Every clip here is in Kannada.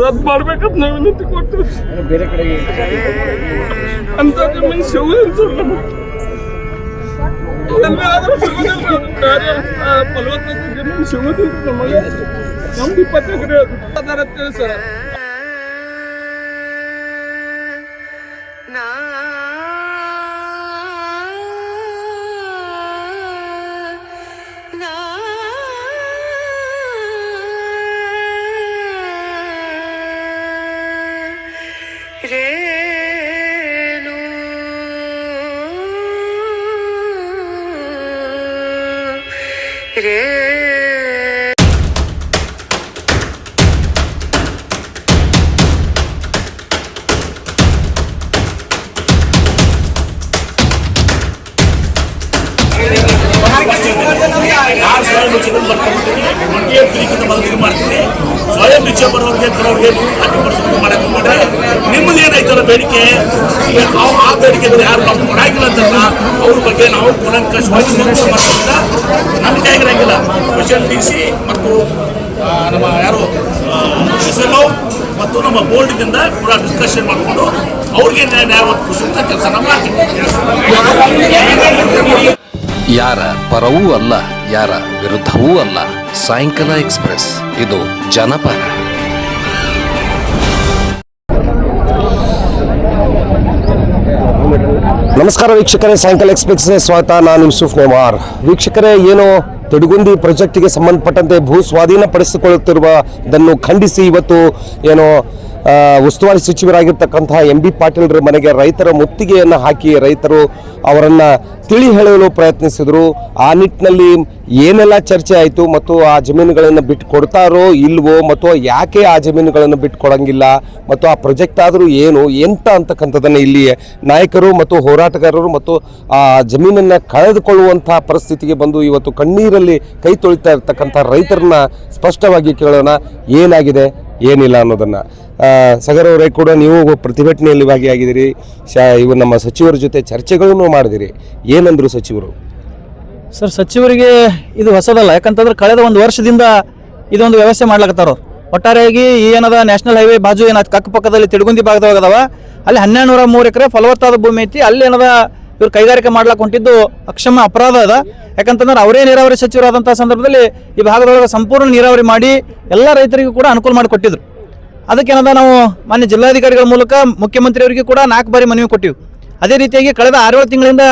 ರದ್ದು ಮಾಡ್ಬೇಕಂತ ನಾವು ವಿನಂತಿ ಕೊಟ್ಟು ಬೇರೆ ಕಡೆಗೆ ಅಂತ ಜಮೀನು ಸಿಗುದಿಲ್ಲ ಸರ್ ನಮಗೆ ಎಲ್ಲಿ ಆದ್ರೂ ಸಿಗುದಿಲ್ಲ ಅದು ಬೇರೆ ಆ, ಫಲವತ್ತತೆ ಜಮೀನು ಸಿಗುದಿಲ್ಲ ನಮಗೆ ನಮ್ದು ಇಪ್ಪತ್ತು ಎಕರೆ ಅದು ಅದರ ಅಂತೇಳಿ ಸರ್ ರೇ ಸ್ವಯಂ ರುಚಿಗಳು ಬರ್ಕೊಂಡ್ಬಿಡ್ತೀನಿ ಮಂಡಿಯ ಪ್ರೀತಿಯಿಂದ ಮೊದಲು ಮಾಡ್ತೀನಿ. ಸ್ವಯಂ ಬರೋರಿಗೆ ಕೆಲವ್ರಿಗೆ ಹತ್ತು ಪರ್ಸೆಂಟ್ ಮಾಡಕ್ಕೆ ಹೋಗ್ಬಿಟ್ರೆ ನಿಮ್ಮದು ಏನಾಯ್ತಲ್ಲ ಬೇಡಿಕೆ? ನಾವು ಆ ಬೇಡಿಕೆ ಯಾರು ನಾವು ಕೊಡಾಗಿಲ್ಲ ಅಂತ ಅವ್ರ ಬಗ್ಗೆ ನಾವು ಕೂಲಂಕಷವಾಗಿ ಮಾಡೋದ್ರಿಂದ ನಮ್ಗೆ ಆಗಿರಂಗಿಲ್ಲ. ಸ್ಪೆಷಲ್ ಡಿ ಸಿ ಮತ್ತು ನಮ್ಮ ಯಾರು ಎಸ್ ಎಲ್ ಮತ್ತು ನಮ್ಮ ಬೋರ್ಡ್ನಿಂದ ಕೂಡ ಡಿಸ್ಕಷನ್ ಮಾಡಿಕೊಂಡು ಅವ್ರಿಗೆ ನ್ಯಾಯ ಒದಗಿಸುವಂಥ ಕೆಲಸ ಮಾಡ್ತೀವಿ. ಯಾರ ಪರವೂ ಅಲ್ಲ. ಯಾರ ವಿರುದ್ಧವೂ ಅಲ್ಲ. ಸಾಯಂಕಾಲ ಎಕ್ಸ್ಪ್ರೆಸ್. ಇದು ಜನಪರ. ನಮಸ್ಕಾರ ವೀಕ್ಷಕರೇ, ಸಾಯಂಕಾಲ ಎಕ್ಸ್ಪ್ರೆಸ್ ಸ್ವಾಗತ. ನಾನು ಯೂಸುಫ್ ನೆವಾರ್. ವೀಕ್ಷಕರೇ, ಏನು ತಿಡುಗುಂದಿ ಪ್ರಾಜೆಕ್ಟ್ಗೆ ಸಂಬಂಧಪಟ್ಟಂತೆ ಭೂ ಸ್ವಾಧೀನಪಡಿಸಿಕೊಳ್ಳುತ್ತಿರುವುದನ್ನು ಖಂಡಿಸಿ ಇವತ್ತು ಏನು ಉಸ್ತುವಾರಿ ಸಚಿವರಾಗಿರ್ತಕ್ಕಂತಹ ಎಂ ಬಿ ಪಾಟೀಲ್ರ ಮನೆಗೆ ರೈತರ ಮುತ್ತಿಗೆಯನ್ನು ಹಾಕಿ ರೈತರು ಅವರನ್ನು ತಿಳಿ ಹೇಳಲು ಪ್ರಯತ್ನಿಸಿದರು. ಆ ನಿಟ್ಟಿನಲ್ಲಿ ಏನೆಲ್ಲ ಚರ್ಚೆ ಆಯಿತು ಮತ್ತು ಆ ಜಮೀನುಗಳನ್ನು ಬಿಟ್ಟು ಕೊಡ್ತಾರೋ ಇಲ್ವೋ ಮತ್ತು ಯಾಕೆ ಆ ಜಮೀನುಗಳನ್ನು ಬಿಟ್ಟು ಕೊಡೋಂಗಿಲ್ಲ ಮತ್ತು ಆ ಪ್ರಾಜೆಕ್ಟ್ ಆದರೂ ಏನು, ಎಂತ ಅಂತಕ್ಕಂಥದ್ದನ್ನು ಇಲ್ಲಿ ನಾಯಕರು ಮತ್ತು ಹೋರಾಟಗಾರರು ಮತ್ತು ಆ ಜಮೀನನ್ನು ಕಳೆದುಕೊಳ್ಳುವಂಥ ಪರಿಸ್ಥಿತಿಗೆ ಬಂದು ಇವತ್ತು ಕಣ್ಣೀರಲ್ಲಿ ಕೈ ತೊಳಿತಾ ಇರ್ತಕ್ಕಂಥ ರೈತರನ್ನ ಸ್ಪಷ್ಟವಾಗಿ ಕೇಳೋಣ. ಏನಾಗಿದೆ? ಏನಿಲ್ಲ ಅನ್ನೋದನ್ನು. ಸಗರ್ ಅವರೇ ಕೂಡ ನೀವು ಪ್ರತಿಭಟನೆಯಲ್ಲಿ ಭಾಗಿಯಾಗಿದ್ದೀರಿ. ಶಾ ಇವು ನಮ್ಮ ಸಚಿವರ ಜೊತೆ ಚರ್ಚೆಗಳನ್ನು ಮಾಡಿದಿರಿ. ಏನಂದ್ರು ಸಚಿವರು? ಸರ್, ಸಚಿವರಿಗೆ ಇದು ಹೊಸದಲ್ಲ. ಯಾಕಂತಂದ್ರೆ ಕಳೆದ ಒಂದು ವರ್ಷದಿಂದ ಇದೊಂದು ವ್ಯವಸ್ಥೆ ಮಾಡ್ಲಾಕತ್ತಾರ ಒಟ್ಟಾರೆಯಾಗಿ ಈ ಏನದ ನ್ಯಾಷನಲ್ ಹೈವೇ ಬಾಜು ಏನ ಅಕ್ಕಪಕ್ಕದಲ್ಲಿ ತಿಡುಗುಂದಿ ಭಾಗದಾಗ ಅದಾವ ಅಲ್ಲಿ ಹನ್ನೆರಡು ನೂರ ಮೂರು ಎಕರೆ ಫಲವತ್ತಾದ ಭೂಮಿ ಐತಿ. ಅಲ್ಲಿ ಏನದ ಇವ್ರು ಕೈಗಾರಿಕೆ ಮಾಡ್ಲಾಕ್ ಹೊಂಟಿದ್ದು ಅಕ್ಷಮ ಅಪರಾಧ ಅದ. ಯಾಕಂತಂದ್ರೆ ಅವರೇ ನೀರಾವರಿ ಸಚಿವರಾದಂಥ ಸಂದರ್ಭದಲ್ಲಿ ಈ ಭಾಗದೊಳಗೆ ಸಂಪೂರ್ಣ ನೀರಾವರಿ ಮಾಡಿ ಎಲ್ಲ ರೈತರಿಗೂ ಕೂಡ ಅನುಕೂಲ ಮಾಡಿಕೊಟ್ಟಿದ್ರು ಅದಕ್ಕೇನದ ನಾವು ಮಾನ್ಯ ಜಿಲ್ಲಾಧಿಕಾರಿಗಳ ಮೂಲಕ ಮುಖ್ಯಮಂತ್ರಿಯವರಿಗೆ ಕೂಡ ನಾಲ್ಕು ಬಾರಿ ಮನವಿ ಕೊಟ್ಟಿವಿ. ಅದೇ ರೀತಿಯಾಗಿ ಕಳೆದ ಆರೇಳು ತಿಂಗಳಿಂದ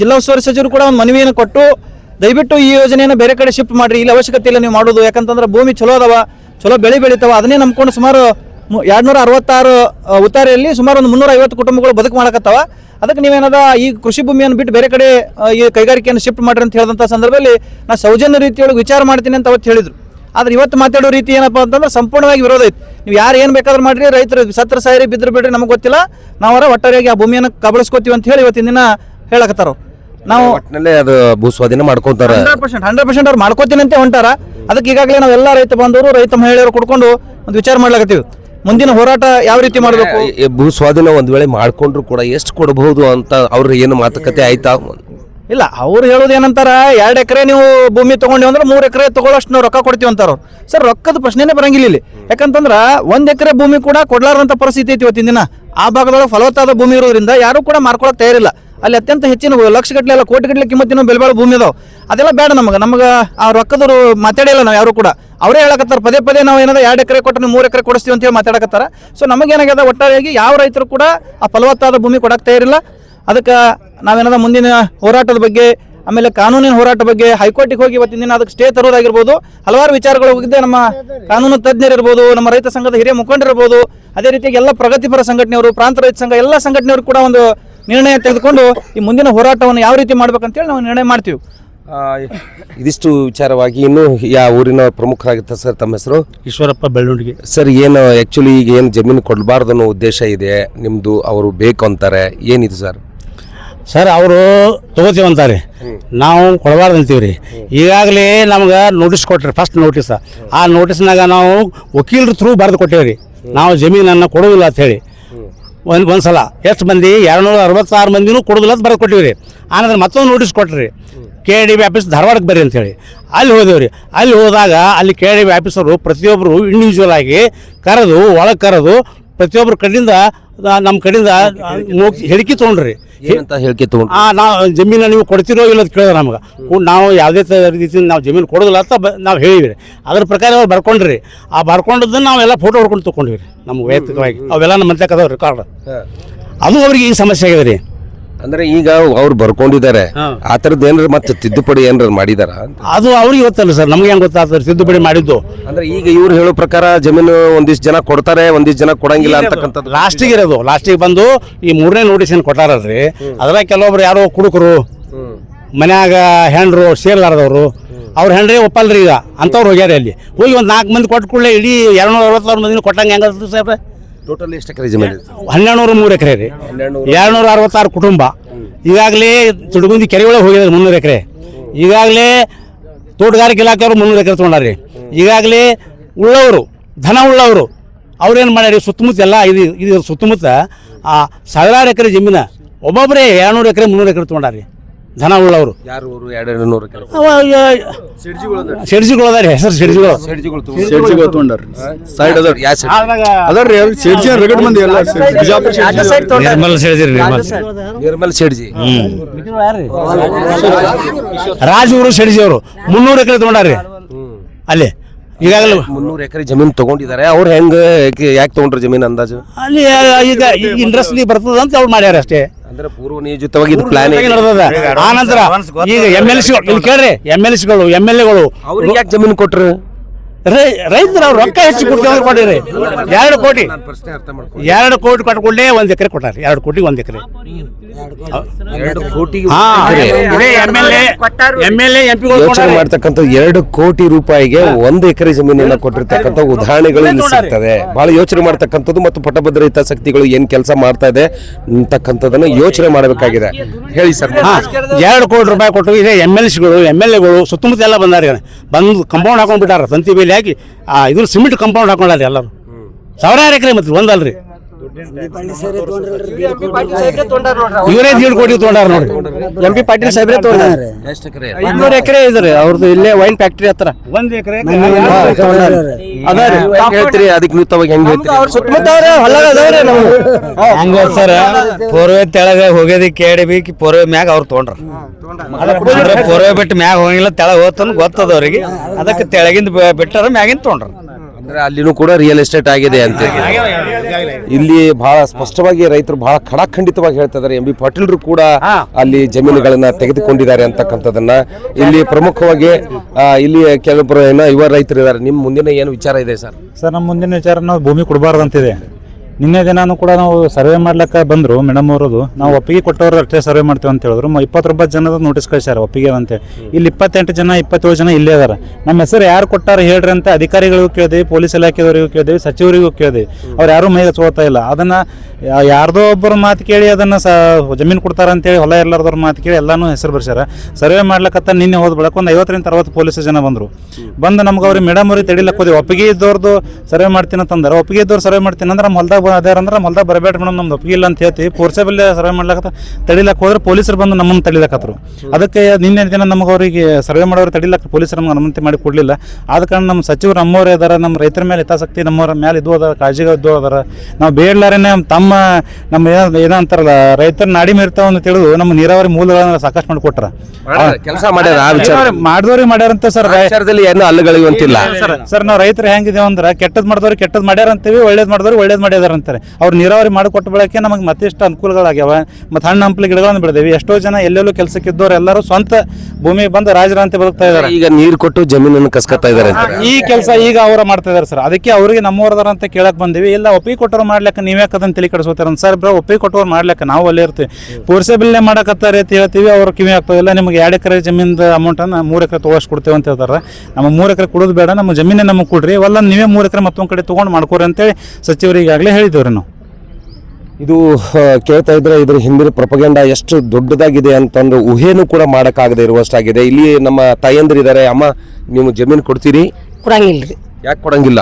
ಜಿಲ್ಲಾ ಉಸ್ತುವಾರಿ ಸಚಿವರು ಕೂಡ ಒಂದು ಮನವಿಯನ್ನು ಕೊಟ್ಟು ದಯವಿಟ್ಟು ಈ ಯೋಜನೆಯನ್ನು ಬೇರೆ ಕಡೆ ಶಿಫ್ಟ್ ಮಾಡಿರಿ, ಇಲ್ಲಿ ಅವಶ್ಯಕತೆ ಇಲ್ಲ ನೀವು ಮಾಡೋದು. ಯಾಕಂತಂದ್ರೆ ಭೂಮಿ ಚಲೋ ಅದಾವ, ಚಲೋ ಬೆಳೆ ಬೆಳಿತಾವ, ಅದನ್ನೇ ನಂಬ್ಕೊಂಡು ಸುಮಾರು ಎರಡ್ನೂರ ಅರವತ್ತಾರು ಉತ್ತಾರೆಯಲ್ಲಿ ಸುಮಾರು ಒಂದು ಮುನ್ನೂರ ಐವತ್ತು ಕುಟುಂಬಗಳು ಬದುಕು ಮಾಡಕತ್ತಾವ. ಅದಕ್ಕೆ ನೀವೇನದ ಈ ಕೃಷಿ ಭೂಮಿಯನ್ನು ಬಿಟ್ಟು ಬೇರೆ ಕಡೆ ಈ ಕೈಗಾರಿಕೆಯನ್ನು ಶಿಫ್ಟ್ ಮಾಡ್ರಿ ಅಂತ ಹೇಳಿದಂಥ ಸಂದರ್ಭದಲ್ಲಿ ನಾ ಸೌಜನ್ಯ ರೀತಿಯೊಳಗೆ ವಿಚಾರ ಮಾಡ್ತೀನಿ ಅಂತ ಅವತ್ತು ಹೇಳಿದರು. ಆದ್ರೆ ಇವತ್ತು ಮಾತಾಡೋ ರೀತಿ ಏನಪ್ಪ ಅಂತಂದ್ರೆ ಸಂಪೂರ್ಣವಾಗಿ ವಿರೋಧ ಐತಿ. ನೀವು ಯಾರು ಏನು ಬೇಕಾದ್ರೂ ಮಾಡಿರಿ ರೈತರು ಸತ್ರ ಸಾಯಿರಿ ಬಿದ್ದರು ಬಿಡ್ರಿ ನಮಗೆ ಗೊತ್ತಿಲ್ಲ. ನಾವರ ಒಟ್ಟಾರೆಯಾಗಿ ಆ ಭೂಮಿಯನ್ನು ಕಬಳಿಸ್ಕೋತೀವಿ ಅಂತ ಹೇಳಿ ಇವತ್ತಿನ ದಿನ ಹೇಳಕತ್ತಾರ ನಾವು ಒಟ್ಟಿನಲ್ಲೇ ಅದು ಭೂ ಸ್ವಾಧೀನ ಮಾಡ್ಕೊತಾರೆ. ಹಂಡ್ರೆಡ್ ಪರ್ಸೆಂಟ್ ಹಂಡ್ರೆಡ್ ಪರ್ಸೆಂಟ್ ಅವ್ರು ಮಾಡ್ಕೋತೀನಿ ಅಂತ ಹೊಂಟಾರ. ಅದಕ್ಕೆ ಈಗಾಗಲೇ ನಾವೆಲ್ಲ ರೈತ ಬಂದವರು ರೈತ ಮಹಿಳೆಯರು ಕುಡ್ಕೊಂಡು ಒಂದು ವಿಚಾರ ಮಾಡ್ಲಾಕತ್ತೀವಿ. ಮುಂದಿನ ಹೋರಾಟ ಯಾವ ರೀತಿ ಮಾಡಬೇಕು? ಭೂ ಸ್ವಾಧೀನ ಒಂದ್ ವೇಳೆ ಮಾಡ್ಕೊಂಡ್ರು ಕೂಡ ಎಷ್ಟು ಕೊಡಬಹುದು ಅಂತ ಅವ್ರ ಏನು ಮಾತುಕತೆ ಆಯ್ತಾ? ಇಲ್ಲ ಅವ್ರು ಹೇಳೋದು ಏನಂತಾರ ಎರಡು ಎಕರೆ ನೀವು ಭೂಮಿ ತಗೊಂಡಿ ಅಂದ್ರೆ ಮೂರು ಎಕರೆ ತಗೊಳ್ಳೋಷ್ಟು ನಾವು ರೊಕ್ಕ ಕೊಡ್ತೀವಿ ಅಂತಾರ ಸರ್ ರೊಕ್ಕದ ಪ್ರಶ್ನೆನೇ ಬರಂಗಿಲ್ಲ ಇಲ್ಲಿ. ಯಾಕಂತಂದ್ರ ಒಂದ್ ಎಕರೆ ಭೂಮಿ ಕೂಡ ಕೊಡ್ಲಾರಂತ ಪರಿಸ್ಥಿತಿ ಐತಿ ಇವತ್ತಿನ ದಿನ. ಆ ಭಾಗದೊಳಗೆ ಫಲವತ್ತಾದ ಭೂಮಿ ಇರೋದ್ರಿಂದ ಯಾರು ಕೂಡ ಮಾರ್ಕೊಳಕ್ ತಯಾರಿಲ್ಲ. ಅಲ್ಲಿ ಅತ್ಯಂತ ಹೆಚ್ಚಿನ ಲಕ್ಷಗಟ್ಟಲೆ ಅಲ್ಲ, ಕೋಟಿಗಟ್ಟಲೆ ಕಿಮ್ಮತ್ತಿನ ಬೆಲೆ ಬಾಳೋ ಭೂಮಿ ಅದಾವ. ಅದೆಲ್ಲ ಬೇಡ ನಮಗೆ. ನಮಗೆ ಆ ರೊಕ್ಕದವರು ಮಾತಾಡಿಲ್ಲ ನಾವು ಯಾರು ಕೂಡ. ಅವರೇ ಹೇಳಕತ್ತಾರ, ಪದೇ ಪದೇ ನಾವು ಏನಾದ್ರೂ ಎರಡು ಎಕರೆ ಕೊಟ್ಟು ಮೂರು ಎಕರೆ ಕೊಡಿಸ್ತೀವಿ ಅಂತ ಹೇಳಿ ಮಾತಾಡಕತ್ತಾರ. ಸೊ ನಮಗೇನಾಗ್ಯದ ಒಟ್ಟಾರೆಯಾಗಿ ಯಾವ ರೈತರು ಕೂಡ ಆ ಫಲವತ್ತಾದ ಭೂಮಿ ಕೊಡಕ್ಕೆ ತಯಾರಿಲ್ಲ. ಅದಕ್ಕೆ ನಾವೇನಾದ ಮುಂದಿನ ಹೋರಾಟದ ಬಗ್ಗೆ, ಆಮೇಲೆ ಕಾನೂನಿನ ಹೋರಾಟ ಬಗ್ಗೆ, ಹೈಕೋರ್ಟಿಗೆ ಹೋಗಿ ಇವತ್ತಿನ ದಿನ ಅದಕ್ಕೆ ಸ್ಟೇ ತರೋದಾಗಿರ್ಬೋದು. ಹಲವಾರು ವಿಚಾರಗಳು ಹೋಗಿದ್ದೆ. ನಮ್ಮ ಕಾನೂನು ತಜ್ಞರಿರ್ಬೋದು, ನಮ್ಮ ರೈತ ಸಂಘದ ಹಿರಿಯ ಮುಖಂಡರಿರ್ಬೋದು. ಅದೇ ರೀತಿಯಾಗಿ ಎಲ್ಲ ಪ್ರಗತಿಪರ ಸಂಘಟನೆಯವರು, ಪ್ರಾಂತ ರೈತ ಸಂಘ, ಎಲ್ಲ ಸಂಘಟನೆಯವರು ಕೂಡ ಒಂದು ನಿರ್ಣಯ ತೆಗೆದುಕೊಂಡು ಈ ಮುಂದಿನ ಹೋರಾಟವನ್ನು ಯಾವ ರೀತಿ ಮಾಡ್ಬೇಕಂತೇಳಿ ನಾವು ನಿರ್ಣಯ ಮಾಡ್ತೀವಿ. ಇದಿಷ್ಟು ವಿಚಾರವಾಗಿ ಇನ್ನು ಯಾ ಊರಿನ ಪ್ರಮುಖರಾಗಿರ್ತಾರೆ ಸರ್ ತಮ್ಮ ಹೆಸರು? ಈಶ್ವರಪ್ಪ ಬೆಳ್ಳುಂಡಿಗೆ. ಸರ್ ಏನು ಆ್ಯಕ್ಚುಲಿ ಈಗ ಏನು ಜಮೀನು ಕೊಡಬಾರ್ದು ಅನ್ನೋ ಉದ್ದೇಶ ಇದೆ ನಿಮ್ಮದು ಅವರು ಬೇಕು ಅಂತಾರೆ ಏನಿದೆ ಸರ್? ಸರ್ ಅವರು ತಗೋತೀವಿ ಅಂತಾರೆ. ನಾವು ಕೊಡಬಾರ್ದು ಅಂತೀವಿ ರೀ ಈಗಾಗಲೇ ನಮ್ಗೆ ನೋಟಿಸ್ ಕೊಟ್ಟರೆ ಫಸ್ಟ್ ನೋಟಿಸ್ ಆ ನೋಟಿಸ್ನಾಗ ನಾವು ವಕೀಲರ ಥ್ರೂ ಬರೆದು ಕೊಟ್ಟೇವೆ ರೀ ನಾವು ಜಮೀನನ್ನು ಕೊಡೋದಿಲ್ಲ ಅಂತ ಹೇಳಿ. ಒಂದು ಒಂದು ಸಲ ಎಷ್ಟು ಮಂದಿ? ಎರಡುನೂರ ಅರವತ್ತಾರು ಮಂದಿನೂ ಕೊಡೋದಿಲ್ಲ ಅಂತ ಬರೆದು ಕೊಟ್ಟಿವಿ ರೀ ಆನಂತರ ಮತ್ತೊಂದು ನೋಟಿಸ್ ಕೊಟ್ರಿ. ಕೆ ಡಿ ಬಿ ಆಫೀಸ್ ಧಾರವಾಡಕ್ಕೆ ಬರ್ರಿ ಅಂತೇಳಿ ಅಲ್ಲಿ ಹೋದೇವ್ರಿ. ಅಲ್ಲಿ ಹೋದಾಗ ಅಲ್ಲಿ ಕೆ ಡಿ ಬಿ ಆಫೀಸರು ಪ್ರತಿಯೊಬ್ಬರು ಇಂಡಿವಿಜುವಲ್ ಆಗಿ ಕರೆದು ಒಳಗೆ ಕರೆದು ಪ್ರತಿಯೊಬ್ಬರು ಕಡೆಯಿಂದ ನಮ್ಮ ಕಡೆಯಿಂದ ಹೆಡಿಕೆ ಹೇಳಿಕೆ ತೊಗೊಂಡ್ರಿ. ಏನಂತ ಹೇಳಿಕೆ ತಗೊಂಡು ಆ ನಾವು ಜಮೀನ ನೀವು ಕೊಡ್ತಿರೋ ಇಲ್ಲ ಅಂತ ಕೇಳಿದ್ರೆ ನಮ್ಗೆ. ನಾವು ಯಾವುದೇ ತ- ರೀತಿಯಿಂದ ನಾವು ಜಮೀನು ಕೊಡೋದಿಲ್ಲ ಅಂತ ಬ ನಾವು ಹೇಳಿವಿ ಅದ್ರ ಪ್ರಕಾರ ಅವ್ರು ಬರ್ಕೊಂಡ್ರಿ. ಆ ಬರ್ಕೊಂಡದ್ದು ನಾವೆಲ್ಲ ಫೋಟೋ ಹೊಡ್ಕೊಂಡು ತೊಗೊಂಡ್ವಿ ರೀ ನಮ್ಮ ವೈಯಕ್ತಿಕವಾಗಿ. ಅವೆಲ್ಲ ನಮ್ಮ ಮಂತ್ಯಾಗ ಅದಾವ ರೆಕಾರ್ಡ್ ಅದು ಅವ್ರಿಗೆ ಈಗ ಸಮಸ್ಯೆ ಆಗಿದೆ ರೀ. ಅಂದ್ರೆ ಈಗ ಅವ್ರು ಬರ್ಕೊಂಡಿದ್ದಾರೆ. ಆ ಥರದ್ದು ಏನಾರ ಮತ್ತೆ ತಿದ್ದುಪಡಿ ಏನಾರ ಮಾಡಿದಾರ ಅದು ಅವ್ರಿಗೆ ಗೊತ್ತಲ್ಲ ಸರ್ ನಮ್ಗೆ ಹೆಂಗ್ ಗೊತ್ತಾಗ್ತದೆ ತಿದ್ದುಪಡಿ ಮಾಡಿದ್ದು? ಅಂದ್ರೆ ಈಗ ಇವ್ರು ಹೇಳೋ ಪ್ರಕಾರ ಜಮೀನು ಒಂದಿಷ್ಟು ಜನ ಕೊಡ್ತಾರೆ ಒಂದಿಷ್ಟು ಜನ ಕೊಡಂಗಿಲ್ಲ ಅಂತಕ್ಕಂಥದ್ದು. ಲಾಸ್ಟಿಗೆ ಇರೋದು. ಲಾಸ್ಟಿಗೆ ಬಂದು ಈ ಮೂರನೇ ನೋಟಿಸ್ ಏನು ಕೊಟ್ಟಾರಲ್ರಿ ಅದ್ರಾಗ ಕೆಲವೊಬ್ರು ಯಾರೋ ಕುಡುಕರು ಮನ್ಯಾಗ ಹೆಂಡ್ರು ಸೇರ್ಲಾರ್ದವ್ರು ಅವ್ರು ಹೆಂಡ್ರೆ ಒಪ್ಪಲ್ರಿ ಈಗ. ಅಂಥವ್ರು ಹೋಗ್ಯಾರ ಅಲ್ಲಿ. ಹೋಗಿ ಒಂದು ನಾಲ್ಕು ಮಂದಿ ಕೊಟ್ಟು ಕೂಡಲೇ ಇಡೀ ಎರಡ್ನೂರ ಅರವತ್ತಾರು ಮಂದಿನ ಕೊಟ್ಟಂಗೆ ಹೆಂಗದ ಸಾಹೇಬ್ರೆ ಟೋಟಲ್ ಎಷ್ಟು ಎಕರೆ ಜಮೀನು? ಹನ್ನೆರಡು ಮೂರು ಎಕರೆ ರೀ. ಎರಡ್ನೂರ ಅರವತ್ತಾರು ಕುಟುಂಬ. ಈಗಾಗಲೇ ತುಡುಗುಂದಿ ಕೆರೆ ಒಳಗೆ ಹೋಗಿದ್ದಾರೆ ಮುನ್ನೂರು ಎಕರೆ. ಈಗಾಗಲೇ ತೋಟಗಾರಿಕೆ ಇಲಾಖೆಯವರು ಮುನ್ನೂರು ಎಕರೆ ತೊಗೊಂಡಾರಿ. ಈಗಾಗಲೇ ಉಳ್ಳವರು ಧನ ಉಳ್ಳವರು ಅವ್ರೇನು ಮಾಡ್ಯಾರಿ? ಸುತ್ತಮುತ್ತ ಎಲ್ಲ ಇದು ಇದು ಸುತ್ತಮುತ್ತ ಆ ಸಾವಿರಾರು ಎಕರೆ ಜಮೀನ ಒಬ್ಬೊಬ್ಬರೇ ಎರಡ್ನೂರು ಎಕರೆ ಮುನ್ನೂರು ಎಕರೆ ತೊಗೊಂಡಾರಿ. ಧನ ಉಳ್ಳವರು ಯಾರು ಊರು ಎರಡು ನೂರು ಎಕರೆ ಸಿಡ್ಜಿಗಳು ಅದಾರಿ. ಹೆಸರು ಸೇಡ್ಸಿಗೆ ತೊಗೊಂಡಾರ. ಸೈಡ್ ಅದಾರ್ರಿ. ಅವ್ರು ಸೇಡ್ಸಿ ರಗಡ್ ಮಂದಿ ಎಲ್ಲ ಬಿಜಾಪುರ ನಿರ್ಮಲ್ ಸಿಡ್ಜಿರಿ ನಿರ್ಮಲ್. ನಿರ್ಮಲ್ ಶೆಡ್ಜಿ. ರಾಜೂರು ಸಿಡ್ಜಿ ಅವರು. ಮುನ್ನೂರು ಎಕರೆ ತೊಗೊಂಡಾರಿ ಅಲ್ಲಿ. ಈಗಾಗಲೇ ಮುನ್ನೂರು ಎಕರೆ ಜಮೀನು ತಗೊಂಡಿದ್ದಾರೆ ಅವ್ರು ಹೆಂಗ್ ಯಾಕೆ ತಗೊಂಡ್ರು ಜಮೀನು ಅಂದಾಜು? ಅಲ್ಲಿ ಈಗ ಇಂಡಸ್ಟ್ರಿ ಬರ್ತದ ಅಂತ ಅವ್ರು ಮಾಡ್ಯಾರ ಅಷ್ಟೇ. ಅಂದ್ರೆ ಪೂರ್ವ ನಿಯೋಜಿತವಾಗಿ ಇದು ಪ್ಲಾನ್ ನಡೆದದ. ಆ ನಂತರ ಈಗ ಎಂ ಎಲ್ ಸಿಗಳು ಇಲ್ಲಿ ಕೇಳ್ರಿ ಎಂ ಎಲ್ ಸಿಗಳು ಎಂ ಎಲ್ ಎಗಳು ಅವ್ರಿಗೆ ಯಾಕೆ ಜಮೀನು ಕೊಟ್ರು? ರೈತರು ಅವ್ರು ರೊಕ್ಕ ಹೆಚ್ಚು ಕೊಡ್ತೀವಿ ಕೊಟ್ಟಿರಿ ಎರಡು ಕೋಟಿ. ಪ್ರಶ್ನೆ ಅರ್ಥ ಮಾಡ್ಕೊ ಎರಡು ಕೋಟಿ ಕಟ್ಕೊಂಡೇ ಒಂದ್ ಎಕರೆ ಕೊಟ್ಟಾರ. ಎರಡು ಕೋಟಿ ಒಂದ್ ಎಕರೆ. ಎಂ ಎಲ್ ಎ ಯೋಚನೆ ಮಾಡ್ತಕ್ಕಂಥ ಎರಡು ಕೋಟಿ ರೂಪಾಯಿಗೆ ಒಂದು ಎಕರೆ ಜಮೀನನ್ನ ಕೊಟ್ಟಿರ್ತಕ್ಕಂಥ ಉದಾಹರಣೆಗಳು ಇಲ್ಲಿ ಸಿಗ್ತದೆ ಬಹಳ ಯೋಚನೆ ಮಾಡ್ತಕ್ಕಂಥದ್ದು ಮತ್ತು ಪಟ್ಟಭದ್ರ ಹಿತಾಸಕ್ತಿಗಳು ಏನ್ ಕೆಲಸ ಮಾಡ್ತಾ ಇದೆ ಅಂತಕ್ಕಂಥದ್ದನ್ನ ಯೋಚನೆ ಮಾಡಬೇಕಾಗಿದೆ. ಹೇಳಿ ಸರ್. ಎರಡು ಕೋಟಿ ರೂಪಾಯಿ ಕೊಟ್ಟು ಇದೆ ಎಂ ಎಲ್ ಸಿಗಳು ಎಂ ಎಲ್ ಎಗಳು ಸುತ್ತಮುತ್ತ ಎಲ್ಲ ಬಂದಾರ ಬಂದು ಕಂಪೌಂಡ್ ಹಾಕೊಂಡ್ ಬಿಟ್ಟಾರ ತಂತಿ ಹಾಕಿ ಆ ಇದ್ರ ಸಿಮೆಂಟ್ ಕಂಪೌಂಡ್ ಹಾಕೊಂಡಾರ ಎಲ್ಲರೂ. ಸಾವಿರಾರು ಎಕರೆ ಮತ್ತೆ ಒಂದಲ್ರಿ. ಇವರೇ ದೀಡ್ ಕೋಟಿ ತೊಗೊಂಡಾರ ನೋಡ್ರಿ. ಎಂ ಪಿ ಪಾಟೀಲ್ ಸಾಹೇಬ್ರೆ ತೊಗೊಂಡಾರ ಇನ್ನೂರು ಎಕರೆ? ಐದ್ನೂರು ಎಕರೆ ಇದ್ರಿ ಅವ್ರದ್ದು ಇಲ್ಲೇ ವೈನ್ ಫ್ಯಾಕ್ಟ್ರಿ ಹತ್ರ. ಒಂದ್ ಎಕರೆ ಅದ ರೀ. ಹೆಂಗ್ ಹೇಳ್ತೀರಿ? ಅದಕ್ಕೆ ನಿಯುಕ್ತವಾಗಿ ಹೆಂಗ್ ಹೇಳ್ತೀರಿ ಅವ್ರ ಸುತ್ತಮುತ್ತ ಅವ್ರೆ ಹೊಲ ಅದಾವ್ರಿ ನಾವು ಹಂಗ ಸರ್? ಪೂರ್ವೆ ತೆಳಗ ಹೋಗ್ಯದಿ ಕೇಳಿ ಬಿ ಪೂರ್ವೆ ಮ್ಯಾಗ ಅವ್ರು ತೊಗೊಂಡ್ರ. ಪೂರ್ವೆ ಬಿಟ್ಟು ಮ್ಯಾಗ ಹೋಗಿಲ್ಲ ತೆಳಗ ಹೋತನ್ ಗೊತ್ತದ ಅವ್ರಿಗೆ. ಅದಕ್ಕೆ ತೆಳಗಿಂದ ಬಿಟ್ಟಾರ ಮ್ಯಾಗಿಂದ ತೊಗೊಂಡ್ರ. ಅಂದ್ರೆ ಅಲ್ಲಿನೂ ಕೂಡ ರಿಯಲ್ ಎಸ್ಟೇಟ್ ಆಗಿದೆ ಅಂತ ಇಲ್ಲಿ ಬಹಳ ಸ್ಪಷ್ಟವಾಗಿ ರೈತರು ಬಹಳ ಖಡಾಖಂಡಿತವಾಗಿ ಹೇಳ್ತಾ ಇದಾರೆ ಎಂ ಬಿ ಪಾಟೀಲ್ರು ಕೂಡ ಅಲ್ಲಿ ಜಮೀನುಗಳನ್ನ ತೆಗೆದುಕೊಂಡಿದ್ದಾರೆ ಅಂತಕ್ಕಂಥದನ್ನ ಇಲ್ಲಿ ಪ್ರಮುಖವಾಗಿ ಇಲ್ಲಿ ಕೆಲವೊಬ್ಬರು ಏನೋ ಯುವ ರೈತರು ಇದ್ದಾರೆ ನಿಮ್ಮ ಮುಂದಿನ ಏನು ವಿಚಾರ ಇದೆ ಸರ್? ಸರ್ ನಮ್ಮ ಮುಂದಿನ ವಿಚಾರ ನಾವು ಭೂಮಿ ಕೊಡಬಾರ್ದಂತಿದೆ ನಿನ್ನೆ ದಿನಾನು ಕೂಡ ನಾವು ಸರ್ವೆ ಮಾಡ್ಲಿಕ್ಕೆ ಬಂದರು, ಮೇಡಮ್ ಅವರದು ನಾವು ಒಪ್ಪಿಗೆ ಕೊಟ್ಟವರು ಅಷ್ಟೇ ಸರ್ವೆ ಮಾಡ್ತೀವಿ ಅಂತ ಹೇಳಿದ್ರು. ಇಪ್ಪತ್ತೊಂಬತ್ತು ಜನದ ನೋಟಿಸ್ ಕಳಿಸ್ಯಾರ ಒಪ್ಪಿಗೆ ಅಂತ. ಇಲ್ಲಿ ಇಪ್ಪತ್ತೆಂಟು ಜನ, ಇಪ್ಪತ್ತೇಳು ಜನ ಇಲ್ಲೇ ಅದಾರ. ನಮ್ಮ ಹೆಸರು ಯಾರು ಕೊಟ್ಟಾರ ಹೇಳ್ರಿ ಅಂತ ಅಧಿಕಾರಿಗಳಿಗೂ ಕೇಳಿದ್ವಿ, ಪೊಲೀಸ್ ಇಲಾಖೆದವರಿಗೂ ಕೇಳಿದ್ವಿ, ಸಚಿವರಿಗೂ ಕೇಳಿದ್ವಿ. ಅವ್ರು ಯಾರೂ ಮೈಗೆ ಸೋತಾ ಇಲ್ಲ. ಅದನ್ನ ಯಾರ್ದೋ ಒಬ್ಬರ ಮಾತು ಕೇಳಿ ಅದನ್ನ ಸ ಜಮೀನು ಕೊಡ್ತಾರ ಅಂತೇಳಿ ಹೊಲ ಎಲ್ಲರದವ್ರ ಮಾತು ಕೇಳಿ ಎಲ್ಲಾನು ಹೆಸರು ಬರ್ಸ್ಯಾರ. ಸರ್ವೆ ಮಾಡ್ಲಕತ್ತ ನಿನ್ನೆ ಹೋದ ಬಳಕ ಒಂದು ಐವತ್ತರಿಂದ ಅರವತ್ತು ಪೊಲೀಸ್ ಜನ ಬಂದರು. ಬಂದು ನಮ್ಗೆ ಅವ್ರಿಗೆ ಮೇಡಮ್ ಅವ್ರಿಗೆ ತಡಿಲಕ್ಕೆ ಹೋದ್ವಿ. ಒಪ್ಪಿಗೆ ಇದ್ದವ್ರದ್ದು ಸರ್ವೆ ಮಾಡ್ತೀನಿ ಅಂತಂದ್ರೆ ಒಪ್ಪಿಗೆ ಇದ್ದವ್ರು ಸರ್ವೆ ಮಾಡ್ತೀನಿ ಅಂದ್ರೆ ನಮ್ಮ ಹೊಲ್ದಾಗ ಅದಾರ ಅಂದ್ರೆ ನಮ್ಮ ಹೊಲ್ದಾಗ ಬರಬೇಡ ಮೇಡಮ್, ನಮ್ದು ಒಪ್ಪಿಗೆ ಇಲ್ಲ ಅಂತ ಹೇಳ್ತೀವಿ. ಫೋರ್ಸೇಬಲ್ ಸರ್ವೆ ಮಾಡ್ಲಕತ್ತ ತಡಿಲಕ್ಕೆ ಹೋದ್ರೆ ಪೊಲೀಸರು ಬಂದು ನಮ್ಮನ್ನು ತಡಿಲಕತ್ರು. ಅದಕ್ಕೆ ನಿನ್ನೆ ದಿನ ನಮಗೆ ಅವರಿಗೆ ಸರ್ವೆ ಮಾಡೋರು ತಡಿಲಕ್ಕೆ ಪೊಲೀಸರು ನಮ್ಗೆ ಅನುಮತಿ ಮಾಡಿ ಕೊಡಲಿಲ್ಲ. ಆದ ಕಾರಣ ನಮ್ಮ ಸಚಿವರು ನಮ್ಮವ್ರು ಇದಾರೆ ನಮ್ಮ ರೈತರ ಮೇಲೆ ಹಿತಾಸಕ್ತಿ ನಮ್ಮವ್ರ ಮೇಲೆ ಇದು ಅದಾರ ಕಾಳಜಿ ಇದು ಅದಾರ. ನಾವು ಬೇಡ್ಲಾರೇನೆ ತಮ್ಮ ನಮ್ಮ ಏನ ಏನೋ ಅಂತಾರಲ್ಲ ರೈತರ ನಾಡಿ ಮೇರ್ತಾವ ಅಂತ ತಿಳಿದು ನಮ್ಮ ನೀರಾವರಿ ಮೂಲಗಳನ್ನ ಸಾಕಷ್ಟು ಮಾಡಿ ಕೊಟ್ರ ಕೆಲಸ ಮಾಡ್ಯಾರ ಆ ವಿಚಾರ. ಮಾಡಿದವ್ರಿಗೆ ಮಾಡ್ಯಾರಂತ ಸರ್ ವಿಚಾರದಲ್ಲಿ ಏನು ಅಲ್ಲಗಳಿವಂತಿಲ್ಲ ಸರ್ ಸರ್ ನಾವು ರೈತರು ಹೆಂಗಿದೇವ ಅಂದ್ರೆ ಕೆಟ್ಟದ್ ಮಾಡಿದವ್ರಿ ಕೆಟ್ಟದ್ ಮಾಡ್ಯಾರ ಅಂತೀವಿ ಒಳ್ಳೇದ್ ಮಾಡಿದವ್ರು ಒಳ್ಳೇದ್ ಮಾಡ್ಯಾರ ಅಂತಾರೆ. ಅವ್ರು ನೀರಾವರಿ ಮಾಡಿಕೊಟ್ಟ ಬಳಕೆ ನಮಗೆ ಮತ್ತಿಷ್ಟು ಅನುಕೂಲಗಳಾಗ್ಯಾವ. ಮತ್ತು ಹಣ್ಣು ಹಂಪಲಿ ಗಿಡಗಳನ್ನು ಬೆಳೆದೇವಿ. ಎಷ್ಟೋ ಜನ ಎಲ್ಲೆಲ್ಲೂ ಕೆಲಸಕ್ಕೆ ಇದ್ದವ್ರು ಎಲ್ಲರೂ ಸ್ವಂತ ಭೂಮಿ ಬಂದು ರಾಜರಂತೆ ಬದುಕ್ತಾ ಇದಾರೆ. ಈಗ ನೀರು ಕೊಟ್ಟು ಜಮೀನನ್ನು ಕಸ್ಕೊತಾ ಇದಾರೆ ಈ ಕೆಲಸ ಈಗ ಅವರ ಮಾಡ್ತಾ ಇದಾರೆ ಸರ್. ಅದಕ್ಕೆ ಅವರಿಗೆ ನಮ್ಮವ್ರದಾರ ಅಂತ ಕೇಳಕ್ ಬಂದಿವಿ. ಇಲ್ಲ ಒಪ್ಪಿಗೆ ಕೊಟ್ಟರು ಮಾಡ್ಲಿಕ್ಕೆ ನೀವ್ಯಾಕದನ್ನ ಅದನ್ನ ತಲೆ ಕೆಡಿಸ್ಕೋತಾರ ಸರ್ ಬ್ರೋ ಒಪ್ಪಿಗೆ ಕೊಟ್ಟವ್ರು ಮಾಡ್ಲಿಕ್ಕೆ ನಾವು ಅಲ್ಲೇ ಇರ್ತೀವಿ. ಪೋರ್ಸೆಬಲ್ನೇ ಮಾಡಕತ್ತಾರೆ ಅಂತ ಹೇಳ್ತೀವಿ ಅವ್ರ ಕಿವಿ ಆಗ್ತಾವಿಲ್ಲ ನಿಮ್ಗೆ ಎರಡು ಎಕರೆ ಜಮೀನ್ದ ಅಮೌಂಟನ್ನು ಮೂರು ಎಕರೆ ತೊಗೊಳಷ್ಟು ಕೊಡ್ತೇವೆ ಅಂತ ಹೇಳ್ತಾರೆ. ನಮ್ಮ ಮೂರು ಎಕರೆ ಕೊಡೋದು ಬೇಡ ನಮ್ಮ ಜಮೀನೇ ನಮಗೆ ಕೊಡ್ರಿ. ಅಲ್ಲ ನೀವೇ ಮೂರು ಎಕರೆ ಮತ್ತೊಂದು ಕಡೆ ತೊಗೊಂಡು ಮಾಡ್ಕೋರಿ ಅಂತೇಳಿ ಸಚಿವರಿಗೆ ಈಗಾಗಲೇ ಹೇಳಿದ್ದೇವ್ರಿ ನಾವು. ಇದು ಕೇಳ್ತಾ ಇದ್ರೆ ಇದ್ರ ಹಿಂದಿನ ಪ್ರಪಗಂಡ ಎಷ್ಟು ದೊಡ್ಡದಾಗಿದೆ ಅಂತಂದ್ರೆ ಊಹೆನೂ ಕೂಡ ಮಾಡಕ್ಕಾಗದೆ ಇರುವಷ್ಟಾಗಿದೆ. ಇಲ್ಲಿ ನಮ್ಮ ತಾಯಂದಿರಿದ್ದಾರೆ ಅಮ್ಮ ನೀವು ಜಮೀನು ಕೊಡ್ತೀರಿ? ಕೊಡಂಗಿಲ್ರಿ. ಯಾಕೆ ಕೊಡಂಗಿಲ್ಲ?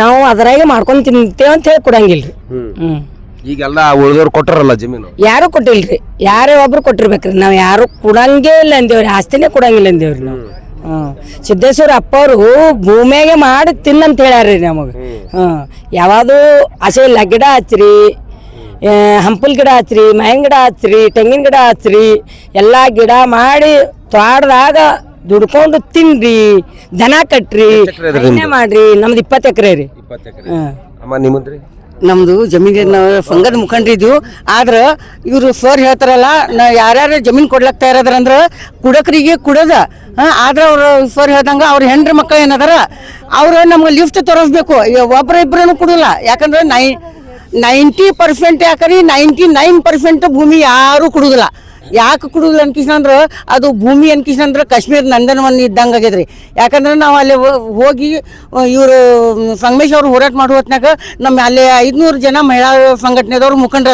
ನಾವು ಅದರಾಗೆ ಮಾಡ್ಕೊಂಡು ತಿಂತೇವೆ ಅಂತ ಹೇಳಿ ಕೊಡಂಗಿಲ್ರಿ. ಹ್ಮ್. ಈಗೆಲ್ಲ ಉಳಿದವ್ರು ಕೊಟ್ಟರಲ್ಲ ಜಮೀನು. ಯಾರು ಕೊಟ್ಟಿಲ್ರಿ? ಯಾರೇ ಒಬ್ರು ಕೊಟ್ಟಿರ್ಬೇಕ್ರಿ. ನಾವು ಯಾರು ಕೊಡಂಗೇ ಇಲ್ಲ ಅಂದೇವ್ರಿ. ಆಸ್ತಿನೇ ಕೊಡಂಗಿಲ್ಲ ಅಂದೇವ್ರಿ ನಾವು. ಹ್ಮ್ ಸಿದ್ದೇಶ್ವರ ಅಪ್ಪವರು ಭೂಮಿಯಾಗೆ ಮಾಡಿ ತಿನ್ನಂತ ಹೇಳ್ಯಾರ್ರಿ ನಮಗೆ. ಹ್ಮ್. ಯಾವುದು ಆಸೆ ಇಲ್ಲ. ಗಿಡ ಹಚ್ಚಿರಿ ಹಂಪಲ್ ಗಿಡ ಹಚ್ಚಿರಿ ಮಾವಿನ ಗಿಡ ಹಚ್ಚಿರಿ ತೆಂಗಿನ ಗಿಡ ಹಚ್ಚಿರಿ ಎಲ್ಲ ಗಿಡ ಮಾಡಿ ತೋಟದಾಗ ದುಡ್ಕೊಂಡು ತಿನ್ರಿ ದನ ಕಟ್ರಿ ಮಾಡಿರಿ. ನಮ್ದು ಇಪ್ಪತ್ತು ಎಕರೆ ರೀ. ಅಮ್ಮ ನಿಮ್ಮದ್ರಿ? ನಮ್ದು ಜಮೀನಿನ ಸಂಘದ ಮುಖಂಡ್ರಿದ್ವು ಆದ್ರ ಇವರು ಸರ್ ಹೇಳ್ತಾರಲ್ಲ, ನಾ ಯಾರ್ಯಾರು ಜಮೀನ್ ಕೊಡ್ಲಕ್ ತಯಾರದ್ರ ಕುಡಕರಿಗೆ ಕುಡದ. ಆದ್ರ ಅವ್ರು ಸರ್ ಹೇಳ್ದಂಗ ಅವ್ರ ಹೆಂಡ್ರ ಮಕ್ಕಳು ಏನದಾರ, ಅವ್ರು ನಮ್ಗೆ ಲಿಫ್ಟ್ ತೋರಿಸ್ಬೇಕು. ಒಬ್ಬರ ಇಬ್ಬರನ್ನು ಕೊಡಲ್ಲ. ಯಾಕಂದ್ರೆ ನೈ ನೈಂಟಿ ಪರ್ಸೆಂಟ್ ಯಾಕರಿ ನೈಂಟಿ ನೈನ್ ಪರ್ಸೆಂಟ್ ಭೂಮಿ ಯಾರು ಕೊಡುದಿಲ್ಲ. ಯಾಕೆ ಕುಡುದಿಲ್ಲ ಅನ್ಕಿಸ್ನಂದ್ರ ಅದು ಭೂಮಿ ಅನ್ಕಿಸ್ನಂದ್ರ ಕಾಶ್ಮೀರ ನಂದನವನ್ನ ಇದ್ದಂಗೆ ರೀ ಯಾಕಂದ್ರೆ ನಾವು ಅಲ್ಲಿ ಹೋಗಿ ಇವರು ಸಂಗಮೇಶ್ ಅವ್ರು ಹೋರಾಟ ಮಾಡುವ ಹೊತ್ನಾಗ ನಮ್ಮ ಅಲ್ಲಿ ಐದ್ನೂರು ಜನ ಮಹಿಳಾ ಸಂಘಟನೆದವ್ರು ಮುಖಂಡರು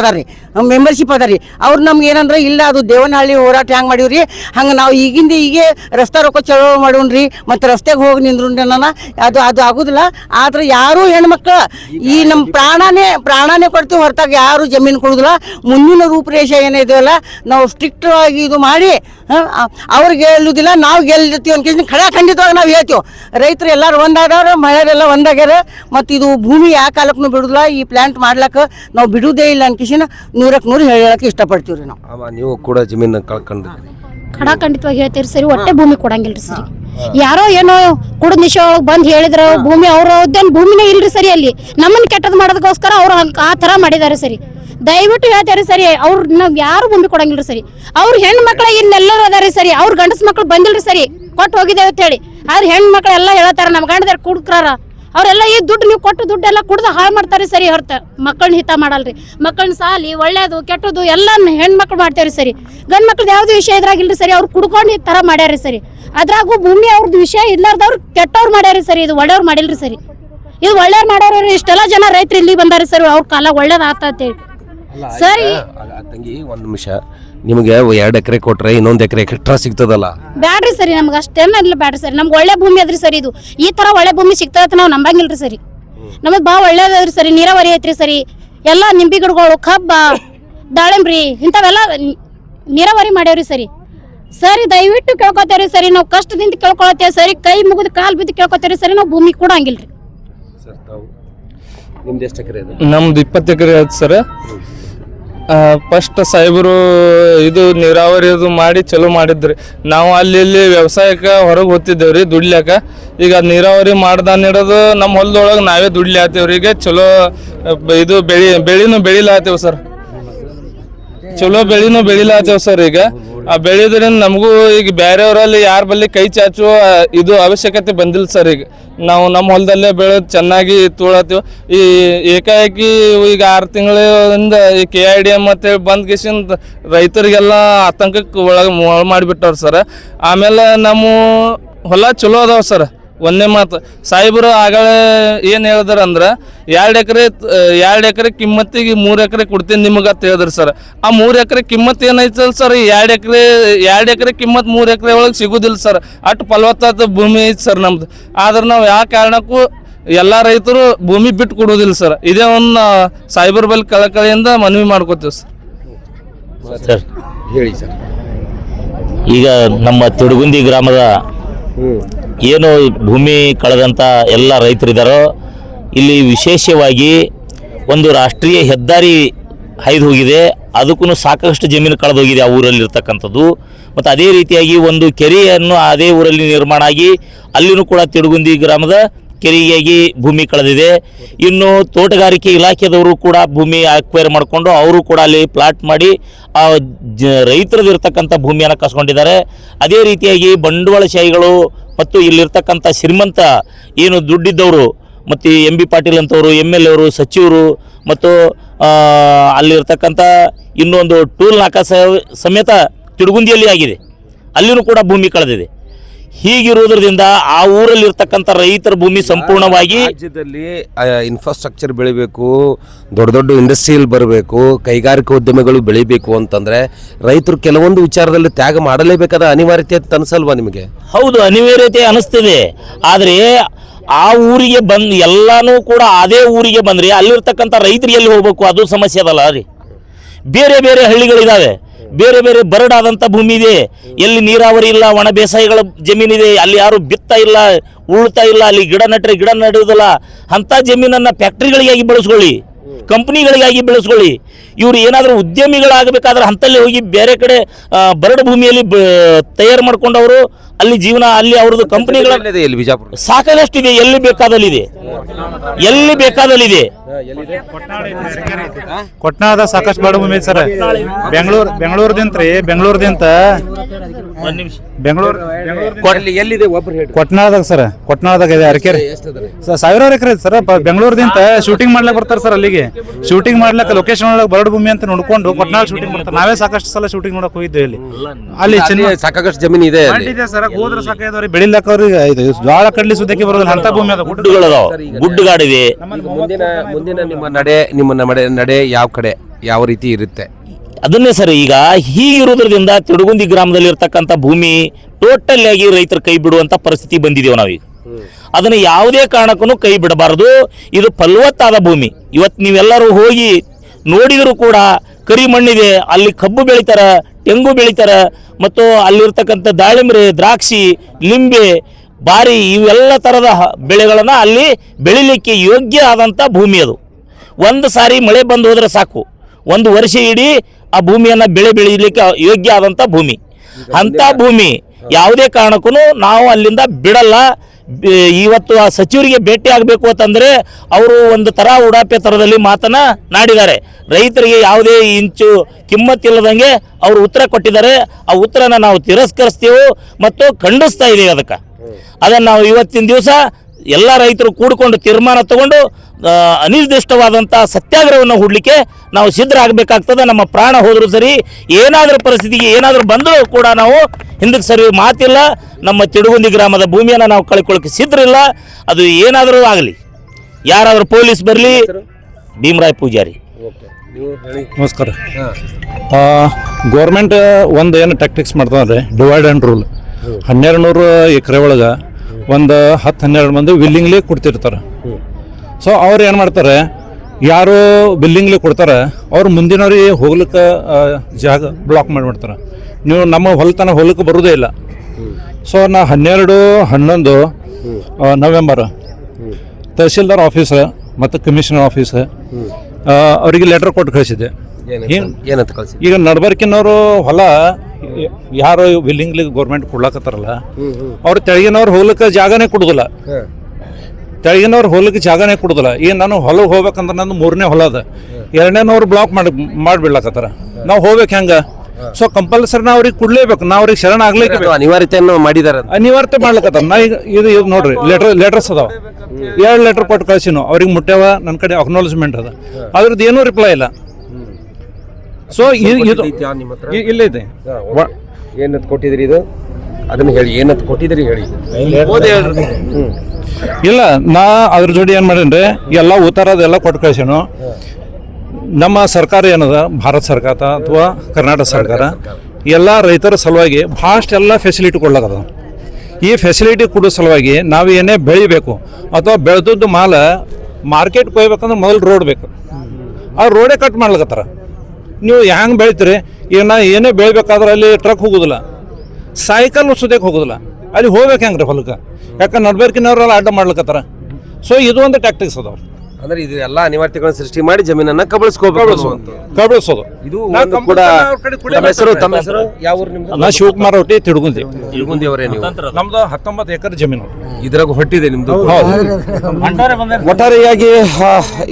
ಮೆಂಬರ್ಶಿಪ್ ಅದಾರಿ ಅವ್ರು ನಮ್ಗೆ ಏನಂದ್ರೆ, ಇಲ್ಲ ಅದು ದೇವನಹಳ್ಳಿ ಹೋರಾಟ ಹೆಂಗೆ ಮಾಡೀವ್ರಿ. ಹಂಗೆ ನಾವು ಈಗಿಂದ ಈಗೇ ರಸ್ತೆ ರೊಕ್ಕ ಚಲೋ ಮಾಡೋಣ್ರಿ. ಮತ್ತು ರಸ್ತೆಗೆ ಹೋಗಿ ನಿಂದ್ರು ನನ್ನ ಅದು ಅದು ಆಗುದಿಲ್ಲ. ಆದ್ರೆ ಯಾರು ಹೆಣ್ಮಕ್ಳು, ಈ ನಮ್ಮ ಪ್ರಾಣನೇ ಪ್ರಾಣನೇ ಕೊಡ್ತೀವಿ ಹೊರತಾಗ ಯಾರು ಜಮೀನು ಕೊಡುದಿಲ್ಲ. ಮುಂದಿನ ರೂಪರೇಷೆ ಏನಿದೆಯಲ್ಲ ನಾವು ಸ್ಟ್ರಿಕ್ಟ್ ಆಗಿ ಇದು ಮಾಡಿ ಅವ್ರು ಗೆಲ್ಲುದಿಲ್ಲ ನಾವು ಗೆಲ್ತೀವಿ ಅನ್ಕೇಳಿ ಖಡ ಖಂಡಿತವಾಗಿ ನಾವು ಹೇಳ್ತೀವಿ. ರೈತರು ಎಲ್ಲರೂ ಒಂದಾದವ್ರು ಮಹಿಳೆಯರೆಲ್ಲ ಒಂದಾಗ್ಯಾರ ಮತ್ತು ಇದು ಭೂಮಿ ಯಾವ ಕಾಲಕ್ಕೂ ಬಿಡುದಿಲ್ಲ ಈ ಪ್ಲಾಂಟ್ ಮಾಡ್ಲಕ್ಕ ನಾವು ಬಿಡುವುದೇ ಇಲ್ಲ ಅನ್ಕೇಶಿನ ನೂರಕ್ಕೆ ನೂರು ಹೇಳಕ್ಕೆ ಇಷ್ಟಪಡ್ತೀವಿ ರೀ ನಾವು ನೀವು ಕೂಡ ಜಮೀನು ಕಳ್ಕೊಂಡು ಖಡ ಖಂಡಿತವಾಗಿ ಹೇಳ್ತೀರಿ ಸರಿ ಒಟ್ಟೆ ಭೂಮಿ ಕೊಡಂಗಿಲ್ಲ ರೀ ಸರಿ. ಯಾರೋ ಏನೋ ಕುಡಿದ ನಿಶ ಒಳಗೆ ಬಂದ್ ಹೇಳಿದ್ರ ಭೂಮಿ ಅವ್ರ ಅವ್ರದ್ದೇನ್ ಭೂಮಿನೇ ಇಲ್ರಿ ಸರಿ ಅಲ್ಲಿ. ನಮ್ಮನ್ನ ಕೆಟ್ಟದ್ ಮಾಡೋದಕ್ಕೋಸ್ಕರ ಅವ್ರು ಆ ತರ ಮಾಡಿದಾರೆ ಸರಿ. ದಯವಿಟ್ಟು ಹೇಳ್ತಾರೆ ಸರಿ ಅವ್ರು ನಾವ್ ಯಾರು ಭೂಮಿ ಕೊಡಂಗಿಲ್ರಿ ಸರಿ. ಅವ್ರ ಹೆಣ್ಣು ಮಕ್ಳ ಇನ್ನೆಲ್ಲರೂ ಅದಾರಿ ಸರಿ ಅವ್ರ ಗಂಡಸ್ ಮಕ್ಳು ಬಂದಿಲ್ರಿ ಸರಿ. ಕೊಟ್ಟು ಹೋಗಿದೆ ಅಂತ ಹೇಳಿ. ಆದ್ರೆ ಹೆಣ್ಣು ಮಕ್ಳು ಎಲ್ಲ ಹೇಳ್ತಾರ ನಮ್ ಗಂಡದಾರ ಕುಡ್ಕ್ರಾರ. ಅವರೆಲ್ಲ ಈ ದುಡ್ಡು ನೀವು ಕೊಟ್ಟು ದುಡ್ಡೆಲ್ಲ ಕುಡ್ದು ಹಾಳು ಮಾಡ್ತಾರೆ ಸರಿ ಹೊರತ. ಮಕ್ಕಳನ್ನ ಹಿತ ಮಾಡಲ್ರಿ. ಮಕ್ಕಳನ್ನ ಸಾಲಿ ಒಳ್ಳೇದು ಕೆಟ್ಟದ್ದು ಎಲ್ಲ ಹೆಣ್ಮಕ್ಳು ಮಾಡ್ತೇವ್ರಿ ಸರಿ. ಗಂಡು ಮಕ್ಳದ್ದು ಯಾವುದೇ ವಿಷಯ ಇದ್ರಾಗಿಲ್ರಿ ಸರಿ ಅವ್ರು ಕುಡ್ಕೊಂಡು ಈ ತರ ಮಾಡ್ಯಾರಿ ಸರಿ. ಅದ್ರಾಗೂ ಭೂಮಿ ಅವ್ರದ್ದು ವಿಷಯ ಇರ್ಲಾರ್ದವ್ರು ಕೆಟ್ಟವ್ರು ಮಾಡ್ಯಾರಿ ಸರಿ ಇದು ಒಳ್ಳೆಯವ್ರು ಮಾಡಿಲ್ರಿ ಸರಿ. ಇದು ಒಳ್ಳೆಯವ್ರು ಮಾಡೋರು ಇಷ್ಟೆಲ್ಲ ಜನ ರೈತರು ಇಲ್ಲಿ ಬಂದಾರಿ ಸರಿ ಅವ್ರ ಕಾಲ ಒಳ್ಳೇದ್ ಆತಂತೇಳಿ ಸರಿ. ಆಗ ತಂಗಿ ಒಂದು ನಿಮಿಷ. ನಿಮಗೆ ಎರಡು ಎಕರೆ ಕೊಟ್ರೆ ಇನ್ನೊಂದು ಎಕರೆ ಎಕ್ಸ್ಟ್ರಾ ಸಿಗ್ತದಲ್ಲ? ಬ್ಯಾಡ್ರಿ ಸರಿ ನಮ್ಗೆ ಅಷ್ಟೇನಿಲ್ಲ ಬ್ಯಾಡ್ರಿ ಸರಿ. ನಮ್ಗೆ ಒಳ್ಳೆ ಭೂಮಿ ಅದ್ರಿ ಸರಿ ಇದು. ಈ ತರ ಒಳ್ಳೆ ಭೂಮಿ ಸಿಗ್ತದ ನಾವು ನಂಬಂಗಿಲ್ರಿ ಸರಿ. ನಮಗ್ ಭಾಳ ಒಳ್ಳೇದ್ರಿ ಸರಿ. ನೀರಾವರಿ ಐತ್ರಿ ಸರಿ. ಎಲ್ಲ ನಿಂಬಿ ಗಿಡಗಳು ಕಬ್ಬ ದಾಳಿಂಬ್ರಿ ಇಂಥವೆಲ್ಲ ನೀರಾವರಿ ಮಾಡ್ಯಾವ್ರಿ ಸರಿ. ಸರಿ ದಯವಿಟ್ಟು ಕೇಳ್ಕೊತೇವ್ರಿ ಸರಿ. ನಾವು ಕಷ್ಟದಿಂದ ಕೇಳ್ಕೊಳತ್ತೇವೆ ಸರಿ. ಕೈ ಮುಗಿದು ಕಾಲು ಬಿದ್ದು ಕೇಳ್ಕೊತೇವ್ರಿ ಸರಿ. ನಾವು ಭೂಮಿ ಕೂಡ ಹಂಗಿಲ್ರಿ. ತಾವು. ನಿಮ್ದು ಎಷ್ಟು ಎಕರೆ ಇದೆ? ನಮ್ದು ಇಪ್ಪತ್ತು ಎಕರೆ ಐತೆ ಸರ್. ಫಸ್ಟ್ ಸಾಹೇಬರು ಇದು ನೀರಾವರಿ ಇದು ಮಾಡಿ ಚಲೋ ಮಾಡಿದ್ರಿ. ನಾವು ಅಲ್ಲಿ ಇಲ್ಲಿ ವ್ಯವಸಾಯಕ್ಕೆ ಹೊರಗೆ ಹೋಗ್ತಿದ್ದೇವ್ರಿ ದುಡ್ಲ್ಯಾಕ. ಈಗ ನೀರಾವರಿ ಇಡೋದು ನಮ್ಮ ಹೊಲದೊಳಗೆ ನಾವೇ ದುಡ್ಲಿ ಈಗ ಚಲೋ, ಇದು ಬೆಳಿ, ಬೆಳಿನೂ ಬೆಳಿಲಾತೇವೆ ಸರ್. ಚಲೋ ಬೆಳಿನೂ ಬೆಳಿಲಾತೇವ್ ಸರ್ ಈಗ. ಆ ಬೆಳೆದ್ರಿಂದ ನಮಗೂ ಈಗ ಬೇರೆಯವರಲ್ಲಿ ಯಾರ ಬಲ್ಲಿ ಕೈ ಚಾಚುವ ಇದು ಅವಶ್ಯಕತೆ ಬಂದಿಲ್ಲ ಸರ್ ಈಗ. ನಾವು ನಮ್ಮ ಹೊಲದಲ್ಲೇ ಬೆಳೆದು ಚೆನ್ನಾಗಿ ತೋಳತ್ತೀವಿ. ಈ ಏಕಾಏಕಿ ಈಗ ಆರು ತಿಂಗಳಿಂದ ಈ ಕೆ ಐ ಡಿ ಎಂ ಅಂತೇಳಿ ಬಂದ್ ಕಿಸಿಂದ ರೈತರಿಗೆಲ್ಲ ಆತಂಕಕ್ಕೆ ಒಳಗೆ ಒಳ ಮಾಡಿಬಿಟ್ಟವ್ರು ಸರ್. ಆಮೇಲೆ ನಮ್ಮ ಹೊಲ ಚಲೋ ಅದಾವ ಸರ್. ಒಂದೇ ಮಾತು. ಸಾಹೇಬರು ಆಗ ಏನು ಹೇಳಿದ್ರ ಅಂದ್ರೆ, ಎರಡು ಎಕರೆ ಎರಡು ಎಕರೆ ಕಿಮ್ಮತ್ತಿಗೆ ಮೂರು ಎಕರೆ ಕೊಡ್ತೀನಿ ನಿಮಗೆ ಅಂತ ಹೇಳಿದ್ರು ಸರ್. ಆ ಮೂರು ಎಕರೆ ಕಿಮ್ಮತ್ತು ಏನೈತಲ್ಲ ಸರ್ ಎರಡು ಎಕರೆ ಎರಡು ಎಕರೆ ಕಿಮ್ಮತ್ತು ಮೂರು ಎಕರೆ ಒಳಗೆ ಸಿಗೋದಿಲ್ಲ ಸರ್. ಅಷ್ಟು ಫಲವತ್ತಾದ ಭೂಮಿ ಐತೆ ಸರ್ ನಮ್ದು. ಆದ್ರೆ ನಾವು ಯಾವ ಕಾರಣಕ್ಕೂ ಎಲ್ಲ ರೈತರು ಭೂಮಿ ಬಿಟ್ಟು ಕೊಡೋದಿಲ್ಲ ಸರ್. ಇದೇ ಒಂದು ಸಾಹೇಬರ ಬಲ್ ಕಳಕಳಿಯಿಂದ ಮನವಿ ಮಾಡ್ಕೋತೀವಿ ಸರ್. ಸರ್, ಹೇಳಿ ಸರ್. ಈಗ ನಮ್ಮ ತುಡುಗುಂದಿ ಗ್ರಾಮದ ಏನು ಭೂಮಿ ಕಳೆದಂಥ ಎಲ್ಲ ರೈತರಿದ್ದಾರೋ ಇಲ್ಲಿ ವಿಶೇಷವಾಗಿ ಒಂದು ರಾಷ್ಟ್ರೀಯ ಹೆದ್ದಾರಿ ಹೈದು ಹೋಗಿದೆ ಅದಕ್ಕೂ ಸಾಕಷ್ಟು ಜಮೀನು ಕಳೆದು ಹೋಗಿದೆ ಆ ಊರಲ್ಲಿ ಇರ್ತಕ್ಕಂಥದ್ದು ಮತ್ತು ಅದೇ ರೀತಿಯಾಗಿ ಒಂದು ಕೆರೆಯನ್ನು ಅದೇ ಊರಲ್ಲಿ ನಿರ್ಮಾಣ ಆಗಿ ಅಲ್ಲಿನೂ ಕೂಡ ತಿಡುಗುಂದಿ ಗ್ರಾಮದ ಕೆರೆಯಾಗಿ ಭೂಮಿ ಕಳೆದಿದೆ. ಇನ್ನು ತೋಟಗಾರಿಕೆ ಇಲಾಖೆದವರು ಕೂಡ ಭೂಮಿ ಅಕ್ವೈರ್ ಮಾಡಿಕೊಂಡು ಅವರು ಕೂಡ ಅಲ್ಲಿ ಪ್ಲಾಟ್ ಮಾಡಿ, ಆ ರೈತರದ್ದು ಭೂಮಿಯನ್ನು ಕಸ್ಕೊಂಡಿದ್ದಾರೆ. ಅದೇ ರೀತಿಯಾಗಿ ಬಂಡವಾಳಶಾಹಿಗಳು ಮತ್ತು ಇಲ್ಲಿರ್ತಕ್ಕಂಥ ಶ್ರೀಮಂತ ಏನು ದುಡ್ಡಿದ್ದವರು ಮತ್ತು ಎಂ ಬಿ ಪಾಟೀಲ್ ಅಂತವರು ಎಂ ಎಲ್ ಎವರು ಸಚಿವರು ಮತ್ತು ಅಲ್ಲಿರ್ತಕ್ಕಂಥ ಇನ್ನೊಂದು ಟೂಲ್ ನಾಕ ಸಮೇತ ತಿಡುಗುಂದಿಯಲ್ಲಿ ಆಗಿದೆ. ಅಲ್ಲಿನೂ ಕೂಡ ಭೂಮಿ ಕಳೆದಿದೆ. ಹೀಗಿರುವುದರಿಂದ ಆ ಊರಲ್ಲಿ ಇರ್ತಕ್ಕಂಥ ರೈತರ ಭೂಮಿ ಸಂಪೂರ್ಣವಾಗಿ ರಾಜ್ಯದಲ್ಲಿ ಇನ್ಫ್ರಾಸ್ಟ್ರಕ್ಚರ್ ಬೆಳಿಬೇಕು ದೊಡ್ಡ ದೊಡ್ಡ ಇಂಡಸ್ಟ್ರಿಯಲ್ ಬರಬೇಕು ಕೈಗಾರಿಕಾ ಉದ್ಯಮಗಳು ಬೆಳಿಬೇಕು ಅಂತಂದ್ರೆ ರೈತರು ಕೆಲವೊಂದು ವಿಚಾರದಲ್ಲಿ ತ್ಯಾಗ ಮಾಡಲೇಬೇಕಾದ ಅನಿವಾರ್ಯತೆ ಅಂತ ಅನಿಸಲ್ವಾ ನಿಮಗೆ? ಹೌದು ಅನಿವಾರ್ಯತೆ ಅನಿಸ್ತದೆ. ಆದರೆ ಆ ಊರಿಗೆ ಬಂದು ಎಲ್ಲಾನು ಕೂಡ ಅದೇ ಊರಿಗೆ ಬಂದ್ರೆ ಅಲ್ಲಿರ್ತಕ್ಕಂಥ ರೈತರಿಗೆ ಎಲ್ಲಿ ಹೋಗ್ಬೇಕು? ಅದು ಸಮಸ್ಯೆ ಅದಲ್ಲ ರೀ. ಬೇರೆ ಬೇರೆ ಹಳ್ಳಿಗಳಿದಾವೆ. ಬೇರೆ ಬೇರೆ ಬರಡಾದಂಥ ಭೂಮಿ ಇದೆ. ಎಲ್ಲಿ ನೀರಾವರಿ ಇಲ್ಲ, ಒಣ ಬೇಸಾಯಗಳ ಜಮೀನಿದೆ, ಅಲ್ಲಿ ಯಾರು ಬಿತ್ತ ಇಲ್ಲ, ಉಳ್ತಾ ಇಲ್ಲ, ಅಲ್ಲಿ ಗಿಡ ನಟ್ರೆ ಗಿಡ ನಡೆಯೋದಿಲ್ಲ ಅಂಥ ಜಮೀನನ್ನು ಫ್ಯಾಕ್ಟ್ರಿಗಳಿಗಾಗಿ ಬಳಸ್ಕೊಳ್ಳಿ. ಕಂಪ್ನಿಗಳಿಗಾಗಿ ಬೆಳೆಸ್ಕೊಳ್ಳಿ. ಇವರು ಏನಾದರೂ ಉದ್ಯಮಿಗಳಾಗಬೇಕಾದ್ರೆ ಹಂತಲ್ಲಿ ಹೋಗಿ ಬೇರೆ ಕಡೆ ಬರಡು ಭೂಮಿಯಲ್ಲಿ ಬ ತಯಾರು ಮಾಡ್ಕೊಂಡವರು ಅಲ್ಲಿ ಜೀವನ ಅಲ್ಲಿ ಅವ್ರದ್ದು ಕಂಪ್ನಿಗಳ ಸಾಕಲೆ ಅಷ್ಟಿದೆ ಎಲ್ಲಿ ಬೇಕಾದಲ್ಲಿ ಇದೆ ಎಲ್ಲಿ ಬೇಕಾದಲ್ಲಿದೆ. ಎಲ್ಲಿ ಬೇಕಾದಲ್ಲಿದೆ. ಕೊಟ್ನಾದ ಸಾಕಷ್ಟು ಬರಡು ಭೂಮಿ ಐತೆ ಸರ್. ಬೆಂಗಳೂರು ಬೆಂಗಳೂರದಿಂತ ರೀ ಬೆಂಗಳೂರದಿಂತ ಬೆಂಗಳೂರು ಎಲ್ಲಿ- ಎಲ್ಲಿದೆ ಕೊಟ್ನಾಳದಾಗ ಸರ್ ಕೊಟ್ನಾಳದಾಗ ಇದೆ ಅರಕೆರೆ. ಸಾವಿರಾರು ಎಕರೆ ಐತೆ ಸರ್ ಬೆಂಗಳೂರದಿಂದ ಶೂಟಿಂಗ್ ಮಾಡ್ಲಿಕ್ಕೆ ಬರ್ತಾರೆ ಸರ್ ಅಲ್ಲಿಗೆ. ಶೂಟಿಂಗ್ ಮಾಡ್ಲಕ್ಕ ಲೊಕೇಶನ್ ಒಳಗೆ ಬರಡು ಭೂಮಿ ಅಂತ ನೋಡ್ಕೊಂಡು ಕೊಟ್ನಾಳ್ ಶೂಟಿಂಗ್ ಮಾಡ್ತಾರೆ ನಾವೇ ಸಾಕಷ್ಟು ಸಲ ಶೂಟಿಂಗ್ ನೋಡಕ್ ಹೋಗಿದ್ದೆ ಇಲ್ಲಿ ಅಲ್ಲಿ ಸಾಕಷ್ಟು ಜಮೀನ್ ಇದೆ ಅಲ್ಲಿ. ಮಾಡಿದೆ ಸರ್ ಹೋದ್ರೆ ಸಾಕಾಯ್ದವ್ರಿ. ಬೆಳಿಲಕ್ಕ ಅವ್ರಿಗೆ ಇದು ಜೋಳ ಕಡ್ಲಿ ಸುದ್ದಕ್ಕೆ ಬರೋದಿಲ್ಲ ಅಂತ ಭೂಮಿ ಅದ. ಗುಡ್ಡುಗಳದಾವ. ಗುಡ್ಡುಗಾಡಿವೆ. ಮುಂದಿನ ಮುಂದಿನ ನಿಮ್ಮ ನಡೆ ನಿಮ್ಮ ನಡೆ ನಡೆ ಯಾವ ಕಡೆ ಯಾವ ರೀತಿ ಇರುತ್ತೆ? ಅದನ್ನೇ ಸರ್ ಈಗ ಹೀಗಿರೋದ್ರಿಂದ ತಿಡುಗುಂದಿ ಗ್ರಾಮದಲ್ಲಿ ಇರ್ತಕ್ಕಂಥ ಭೂಮಿ ಟೋಟಲ್ ಆಗಿ ರೈತರ ಕೈ ಬಿಡುವಂತ ಪರಿಸ್ಥಿತಿ ಬಂದಿದ್ದೇವೆ ನಾವೀಗ. ಅದನ್ನು ಯಾವುದೇ ಕಾರಣಕ್ಕೂ ಕೈ ಬಿಡಬಾರದು. ಇದು ಫಲವತ್ತಾದ ಭೂಮಿ. ಇವತ್ತು ನೀವೆಲ್ಲರೂ ಹೋಗಿ ನೋಡಿದರೂ ಕೂಡ ಕರಿ ಮಣ್ಣಿದೆ ಅಲ್ಲಿ ಕಬ್ಬು ಬೆಳಿತಾರ ತೆಂಗು ಬೆಳಿತಾರ ಮತ್ತು ಅಲ್ಲಿರ್ತಕ್ಕಂಥ ದಾಳಿಂಬೆ ದ್ರಾಕ್ಷಿ ಲಿಂಬೆ ಬಾರಿ ಇವೆಲ್ಲ ಥರದ ಬೆಳೆಗಳನ್ನು ಅಲ್ಲಿ ಬೆಳಿಲಿಕ್ಕೆ ಯೋಗ್ಯ ಆದಂಥ ಭೂಮಿ ಅದು. ಒಂದು ಸಾರಿ ಮಳೆ ಬಂದು ಹೋದರೆ ಸಾಕು. ಒಂದು ವರ್ಷ ಇಡೀ ಆ ಭೂಮಿಯನ್ನು ಬೆಳೆ ಬೆಳೀಲಿಕ್ಕೆ ಯೋಗ್ಯ ಆದಂಥ ಭೂಮಿ. ಅಂಥ ಭೂಮಿ ಯಾವುದೇ ಕಾರಣಕ್ಕೂ ನಾವು ಅಲ್ಲಿಂದ ಬಿಡಲ್ಲ. ಇವತ್ತು ಆ ಸಚಿವರಿಗೆ ಭೇಟಿ ಆಗಬೇಕು ಅಂತಂದರೆ ಅವರು ಒಂದು ಥರ ಉಡಾಪೆ ಥರದಲ್ಲಿ ಮಾತನ್ನು ನಾಡಿದ್ದಾರೆ. ರೈತರಿಗೆ ಯಾವುದೇ ಇಂಚು ಕಿಮ್ಮತ್ತಿಲ್ಲದಂಗೆ ಅವರು ಉತ್ತರ ಕೊಟ್ಟಿದ್ದಾರೆ. ಆ ಉತ್ತರನ ನಾವು ತಿರಸ್ಕರಿಸ್ತೇವೆ ಮತ್ತು ಖಂಡಿಸ್ತಾ ಇದ್ದೀವಿ ಅದಕ್ಕೆ. ಅದನ್ನು ನಾವು ಇವತ್ತಿನ ದಿವಸ ಎಲ್ಲ ರೈತರು ಕೂಡಿಕೊಂಡು ತೀರ್ಮಾನ ತಗೊಂಡು ಅನಿರ್ದಿಷ್ಟವಾದಂಥ ಸತ್ಯಾಗ್ರಹವನ್ನು ಹೂಡಲಿಕ್ಕೆ ನಾವು ಸಿದ್ಧರಾಗಬೇಕಾಗ್ತದೆ. ನಮ್ಮ ಪ್ರಾಣ ಹೋದರೂ ಸರಿ, ಏನಾದರೂ ಪರಿಸ್ಥಿತಿಗೆ ಏನಾದರೂ ಬಂದರೂ ಕೂಡ ನಾವು ಹಿಂದಕ್ಕೆ ಸರಿ ಮಾತಿಲ್ಲ. ನಮ್ಮ ತಿಡುಗುಂದಿ ಗ್ರಾಮದ ಭೂಮಿಯನ್ನು ನಾವು ಕಳ್ಕೊಳ್ಳೋಕೆ ಸಿದ್ಧರಿಲ್ಲ. ಅದು ಏನಾದರೂ ಆಗಲಿ. ಯಾರಾದರೂ ಪೊಲೀಸ್ ಬರಲಿ, ಭೀಮರಾಯ್ ಪೂಜಾರಿ. ನಮಸ್ಕಾರ. ಗೌರ್ಮೆಂಟ್ ಒಂದು ಏನು ಟ್ಯಾಕ್ಟಿಕ್ಸ್ ಮಾಡ್ತದೆ ಡಿವೈಡ್ ಆ್ಯಂಡ್ ರೂಲ್ ಹನ್ನೆರಡು ನೂರು ಎಕರೆ ಒಳಗೆ ಒಂದು ಹತ್ತು ಹನ್ನೆರಡು ಮಂದಿ ವಿಲ್ಲಿಂಗ್ಲಿ ಕೊಡ್ತಿರ್ತಾರೆ. ಸೊ ಅವ್ರು ಏನು ಮಾಡ್ತಾರೆ ಯಾರು ಬಿಲ್ಲಿಂಗ್ಲಿ ಕೊಡ್ತಾರೆ ಅವ್ರು ಮುಂದಿನವ್ರಿಗೆ ಹೋಗ್ಲಿಕ್ಕೆ ಜಾಗ ಬ್ಲಾಕ್ ಮಾಡಿಬಿಡ್ತಾರೆ. ನೀವು ನಮ್ಮ ಹೊಲತನ ಹೊಲಕ್ಕೆ ಬರೋದೇ ಇಲ್ಲ. ಸೊ ನಾ ಹನ್ನೆರಡು ಹನ್ನೊಂದು ನವೆಂಬರ್ ತಹಸೀಲ್ದಾರ್ ಆಫೀಸ್ ಮತ್ತು ಕಮಿಷನರ್ ಆಫೀಸ್ ಅವರಿಗೆ ಲೆಟರ್ ಕೊಟ್ಟು ಕಳಿಸಿದ್ದೆ. ಹಿಂಗ್- ಏನಂತ ಕಳ್ಸಿ ಈಗ ನಡ್ಬರ್ಕಿನವರು ಹೊಲ ಯಾರು ವಿಲ್ಲಿಂಗ್ಲಿ ಗೌರ್ಮೆಂಟ್ ಕೊಡ್ಲಾಕತ್ತಾರಲ್ಲ ಅವ್ರು ತೆಳಗಿನವ್ರು ಹೋಗ್ಲಿಕ್ಕೆ ಜಾಗನೇ ಕೊಡುದಿಲ್ಲ. ತೆಳಗಿನವ್ರು ಹೋಗ್ಲಿಕ್ಕೆ ಜಾಗನೇ ಕೊಡುದಿಲ್ಲ. ಈಗ ನಾನು ಹೊಲ ಹೋಗ್ಬೇಕಂದ್ರೆ ನಂದು ಮೂರನೇ ಹೊಲ ಅದ. ಎರಡನೇನವ್ರು ಬ್ಲಾಕ್ ಮಾಡಿ ಮಾಡಿಬಿಡ್ಲಾಕತ್ತಾರ ನಾವು ಹೋಗ್ಬೇಕು ಹೆಂಗ? ಸೊ ಕಂಪಲ್ಸರಿ ನಾವು ಅವ್ರಿಗೆ ಕೊಡ್ಲೇಬೇಕು. ನಾವು ಅವ್ರಿಗೆ ಶರಣ ಆಗ್ಲಿಕ್ಕೆ ಅನಿವಾರ್ಯತೆಯನ್ನು ಮಾಡಿದಾರೆ ಅನಿವಾರ್ಯತೆ ಮಾಡ್ಲಕತ್ತಾರ. ನಾ ಈಗ ಇದು ಇದು ನೋಡ್ರಿ ಲೆಟರ್ ಲೆಟರ್ಸ್ ಅದಾವ. ಎರಡು ಲೆಟರ್ ಕೊಟ್ಟು ಕಳ್ಸಿನೋ. ಅವ್ರಿಗೆ ಮುಟ್ಟ್ಯಾವ ನನ್ನ ಕಡೆ ಅಕ್ನಾಲಜ್ಮೆಂಟ್ ಅದ. ಅದ್ರದ್ದು ಏನೂ ರಿಪ್ಲೈ ಇಲ್ಲ. ಸೊ ಇದು ಇಲ್ಲ ಹತ್ರ? ಇ- ಏನಂತ ಕೊಟ್ಟಿದ್ರಿ ಇದು? ಅದನ್ನ ಹೇಳಿ ಏನಂತ ಕೊಟ್ಟಿದ್ರಿ ಹೇಳಿ. ಓದಿ ಇಲ್ಲ ನಾ ಅದ್ರ ಜೋಡಿ ಏನು ಮಾಡೇನ್ರಿ? ಎಲ್ಲ ಉತ್ತರದೆಲ್ಲ ಕೊಟ್ಟು ಕಳ್ಸೇನು ನಮ್ಮ ಸರ್ಕಾರ ಏನದ? ಭಾರತ ಸರ್ಕಾರ ಅಥವಾ ಕರ್ನಾಟಕ ಸರ್ಕಾರ? ಎಲ್ಲ ರೈತರ ಸಲುವಾಗಿ ಭಾಳಷ್ಟು ಎಲ್ಲ ಫೆಸಿಲಿಟಿ ಕೊಡ್ಲಾಗದ ಈ ಫೆಸಿಲಿಟಿ ಕೊಡೋ ಸಲುವಾಗಿ ನಾವು ಏನೇ ಬೆಳಿಬೇಕು ಅಥವಾ ಬೆಳೆದದ್ದು ಮಾಲ ಮಾರ್ಕೆಟ್ಗೆ ಹೋಗ್ಬೇಕಂದ್ರೆ ಮೊದಲು ರೋಡ್ ಬೇಕು. ಆ ರೋಡೇ ಕಟ್ ಮಾಡ್ಲಕತ್ತಾರ. ನೀವು ಹೆಂಗೆ ಬೆಳಿತೀರಿ? ಈಗ ನಾ ಏನೇ ಬೆಳಿಬೇಕಾದ್ರೆ ಅಲ್ಲಿ ಟ್ರಕ್ ಹೋಗೋದಿಲ್ಲ. ಸೈಕಲ್ ಸುದಕ್ಕೆ ಹೋಗೋದಿಲ್ಲ. ಅಲ್ಲಿ ಹೋಗ್ಬೇಕು ಹೆಂಗ್ರಿ ಹೊಲಕ್ಕೆ? ಯಾಕಂದ್ರೆ ನಡ್ಬೇಕಿನವ್ರೆಲ್ಲ ಅಡ್ಡ ಮಾಡ್ಲಕತ್ತಾರ. ಸೊ ಇದು ಒಂದು ಟ್ಯಾಕ್ಟಿಕ್ಸ್ ಅದಾವ ಅಂದ್ರೆ ಇದು ಎಲ್ಲಾ ಅನಿವಾರ್ಯತೆಗಳನ್ನ ಸೃಷ್ಟಿ ಮಾಡಿ ಜಮೀನನ್ನ ಕಬಳಿಸ್ಕೋಬೇಕು. ಕಬಳಿಸೋದು. ಇದು ಒಂದು ಕೂಡ ತಮ್ಮ ಹೆಸರು ತಮ್ಮ ಹೆಸರು ಯಾವ ಊರು ನಿಮ್ದು? ನಾ ಶಿವಕುಮಾರ್ ಒಟ್ಟಿ ತಿಡುಗುಂದಿ ಅವರೇ ನೀವು. ನಮ್ದು ಹತ್ತೊಂಬತ್ತು ಎಕರೆ ಜಮೀನು ಇದ್ರಾಗ ಹೊಟ್ಟಿದೆ ನಿಮ್ದು ಒಟ್ಟಾರೆಯಾಗಿ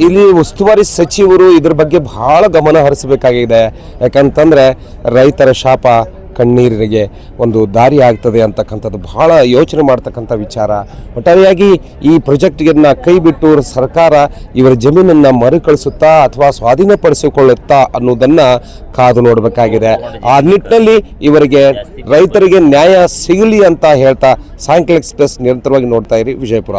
ಇಲ್ಲಿ ಉಸ್ತುವಾರಿ ಸಚಿವರು ಇದ್ರ ಬಗ್ಗೆ ಬಹಳ ಗಮನ ಹರಿಸಬೇಕಾಗಿದೆ. ಯಾಕಂತಂದ್ರೆ ರೈತರ ಶಾಪ ಕಣ್ಣೀರಿಗೆ ಒಂದು ದಾರಿ ಆಗ್ತದೆ ಅಂತಕ್ಕಂಥದ್ದು ಬಹಳ ಯೋಚನೆ ಮಾಡ್ತಕ್ಕಂಥ ವಿಚಾರ. ಒಟ್ಟಾರೆಯಾಗಿ ಈ ಪ್ರಾಜೆಕ್ಟ್ಗೆನ್ನ ಕೈ ಬಿಟ್ಟು ಸರ್ಕಾರ ಇವರ ಜಮೀನನ್ನು ಮರುಕಳಿಸುತ್ತಾ ಅಥವಾ ಸ್ವಾಧೀನಪಡಿಸಿಕೊಳ್ಳುತ್ತಾ ಅನ್ನೋದನ್ನು ಕಾದು ನೋಡಬೇಕಾಗಿದೆ. ಆ ನಿಟ್ಟಿನಲ್ಲಿ ಇವರಿಗೆ ರೈತರಿಗೆ ನ್ಯಾಯ ಸಿಗಲಿ ಅಂತ ಹೇಳ್ತಾ ಸಾಯಂಕಾಲ ಎಕ್ಸ್ಪ್ರೆಸ್ ನಿರಂತರವಾಗಿ ನೋಡ್ತಾ ಇರಿ ವಿಜಯಪುರ.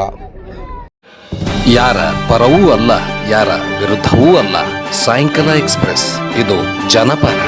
ಯಾರ ಪರವೂ ಅಲ್ಲ, ಯಾರ ವಿರುದ್ಧವೂ ಅಲ್ಲ ಸಾಯಂಕಾಲ ಎಕ್ಸ್ಪ್ರೆಸ್. ಇದು ಜನಪರ.